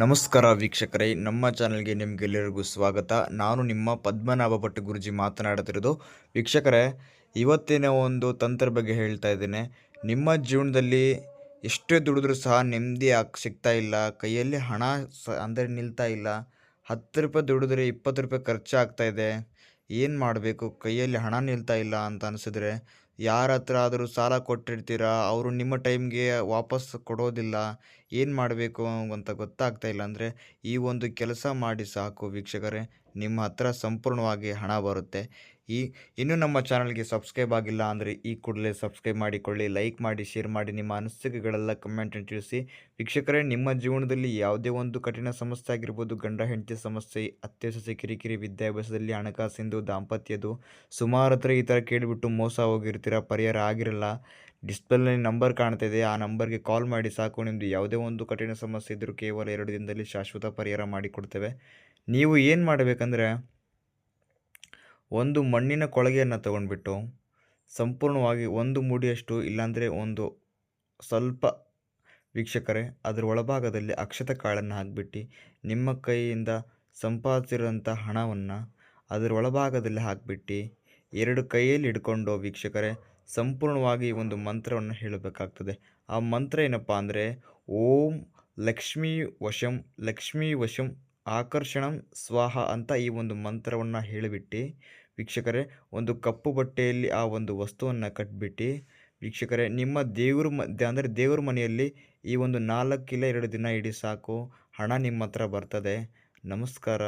ನಮಸ್ಕಾರ ವೀಕ್ಷಕರೇ, ನಮ್ಮ ಚಾನಲ್ಗೆ ನಿಮಗೆಲ್ಲರಿಗೂ ಸ್ವಾಗತ. ನಾನು ನಿಮ್ಮ ಪದ್ಮನಾಭ ಭಟ್ ಗುರುಜಿ ಮಾತನಾಡುತ್ತಿರೋದು ವೀಕ್ಷಕರೇ, ಇವತ್ತಿನ ಒಂದು ತಂತ್ರ ಬಗ್ಗೆ ಹೇಳ್ತಾ ಇದ್ದೇನೆ. ನಿಮ್ಮ ಜೀವನದಲ್ಲಿ ಎಷ್ಟೇ ದುಡಿದ್ರೂ ಸಹ ನೆಮ್ಮದಿ ಸಿಗ್ತಾ ಇಲ್ಲ, ಕೈಯಲ್ಲಿ ಹಣ ಸ, ಅಂದರೆ ನಿಲ್ತಾ ಇಲ್ಲ. ಹತ್ತು ರೂಪಾಯಿ ದುಡಿದ್ರೆ ಇಪ್ಪತ್ತು ರೂಪಾಯಿ ಖರ್ಚಾಗ್ತಾ ಇದೆ. ಏನು ಮಾಡಬೇಕು? ಕೈಯಲ್ಲಿ ಹಣ ನಿಲ್ತಾ ಇಲ್ಲ ಅಂತ ಅನಿಸಿದ್ರೆ ಯಾರ ಹತ್ರ ಆದರೂ ಸಾಲ ಕೊಟ್ಟಿರ್ತೀರಾ? ಅವರು ನಿಮ್ಮ ಟೈಮ್ಗೆ ವಾಪಸ್ ಕೊಡೋದಿಲ್ಲ. ಏನು ಮಾಡಬೇಕು ಅಂತ ಗೊತ್ತಾಗ್ತಾ ಇಲ್ಲ ಅಂದರೆ, ಈ ಒಂದು ಕೆಲಸ ಮಾಡಿ ಸಾಕು ವೀಕ್ಷಕರೇ. ನಿಮ್ಮ ಹತ್ರ ಸಂಪೂರ್ಣವಾಗಿ ಹಣ ಬರುತ್ತೆ. ಈ ಇನ್ನೂ ನಮ್ಮ ಚಾನಲ್ಗೆ ಸಬ್ಸ್ಕ್ರೈಬ್ ಆಗಿಲ್ಲ ಅಂದರೆ ಈ ಕೂಡಲೇ ಸಬ್ಸ್ಕ್ರೈಬ್ ಮಾಡಿಕೊಳ್ಳಿ, ಲೈಕ್ ಮಾಡಿ, ಶೇರ್ ಮಾಡಿ, ನಿಮ್ಮ ಅನಿಸಿಕೆಗಳೆಲ್ಲ ಕಮೆಂಟನ್ನು ತಿಳಿಸಿ. ವೀಕ್ಷಕರೇ, ನಿಮ್ಮ ಜೀವನದಲ್ಲಿ ಯಾವುದೇ ಒಂದು ಕಠಿಣ ಸಮಸ್ಯೆ ಆಗಿರ್ಬೋದು, ಗಂಡ, ಹೆಂಡತಿ ಸಮಸ್ಯೆ ಅತ್ತೆ ಕಿರಿಕಿರಿ, ವಿದ್ಯಾಭ್ಯಾಸದಲ್ಲಿ ಹಣಕಾಸಿಂದು ದಾಂಪತ್ಯದು ಸುಮಾರು ಹತ್ರ ಈ ಥರ ಕೇಳಿಬಿಟ್ಟು ಮೋಸ ಹೋಗಿರ್ತೀರ, ಪರಿಹಾರ ಆಗಿರಲ್ಲ. ಡಿಸ್ಪ್ಲೇನಲ್ಲಿ ನಂಬರ್ ಕಾಣ್ತಾ ಇದೆ ಆ ನಂಬರ್ಗೆ ಕಾಲ್ ಮಾಡಿ ಸಾಕು. ನಿಮ್ಮದು ಯಾವುದೇ ಒಂದು ಕಠಿಣ ಸಮಸ್ಯೆ ಇದ್ದರೂ ಕೇವಲ ಎರಡು ದಿನದಲ್ಲಿ ಶಾಶ್ವತ ಪರಿಹಾರ ಮಾಡಿಕೊಡ್ತೇವೆ. ನೀವು ಏನು ಮಾಡಬೇಕಂದ್ರೆ ಒಂದು ಮಣ್ಣಿನ ಕೊಳಗೆಯನ್ನು ತಗೊಂಡ್ಬಿಟ್ಟು ಸಂಪೂರ್ಣವಾಗಿ ಒಂದು ಮೂಡಿಯಷ್ಟು ಇಲ್ಲಾಂದರೆ ಒಂದು ಸ್ವಲ್ಪ ವೀಕ್ಷಕರೇ, ಅದರ ಒಳಭಾಗದಲ್ಲಿ ಅಕ್ಷತ ಕಾಳನ್ನು ಹಾಕಿಬಿಟ್ಟು ನಿಮ್ಮ ಕೈಯಿಂದ ಸಂಪಾದಿಸಿರುವಂಥ ಹಣವನ್ನು ಅದರ ಒಳಭಾಗದಲ್ಲಿ ಹಾಕಿಬಿಟ್ಟು ಎರಡು ಕೈಯಲ್ಲಿ ಹಿಡ್ಕೊಂಡು ವೀಕ್ಷಕರೇ, ಸಂಪೂರ್ಣವಾಗಿ ಒಂದು ಮಂತ್ರವನ್ನು ಹೇಳಬೇಕಾಗ್ತದೆ. ಆ ಮಂತ್ರ ಏನಪ್ಪ ಅಂದರೆ, ಓಂ ಲಕ್ಷ್ಮೀ ವಶಂ ಲಕ್ಷ್ಮೀ ವಶಂ ಆಕರ್ಷಣಂ ಸ್ವಾಹ ಅಂತ ಈ ಒಂದು ಮಂತ್ರವನ್ನು ಹೇಳಿಬಿಟ್ಟು. ವೀಕ್ಷಕರೇ, ಒಂದು ಕಪ್ಪು ಬಟ್ಟೆಯಲ್ಲಿ ಆ ಒಂದು ವಸ್ತುವನ್ನು ಕಟ್ಬಿಟ್ಟು. ವೀಕ್ಷಕರೇ, ನಿಮ್ಮ ದೇವ್ರ ಮ ಅಂದರೆ ದೇವ್ರ ಮನೆಯಲ್ಲಿ ಈ ಒಂದು ನಾಲ್ಕಿಲ್ಲ ಎರಡು ದಿನ ಇಡೀ ಸಾಕು. ಹಣ ನಿಮ್ಮ ಹತ್ರ ಬರ್ತದೆ. ನಮಸ್ಕಾರ.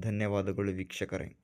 ಧನ್ಯವಾದಗಳು ವೀಕ್ಷಕರೇ.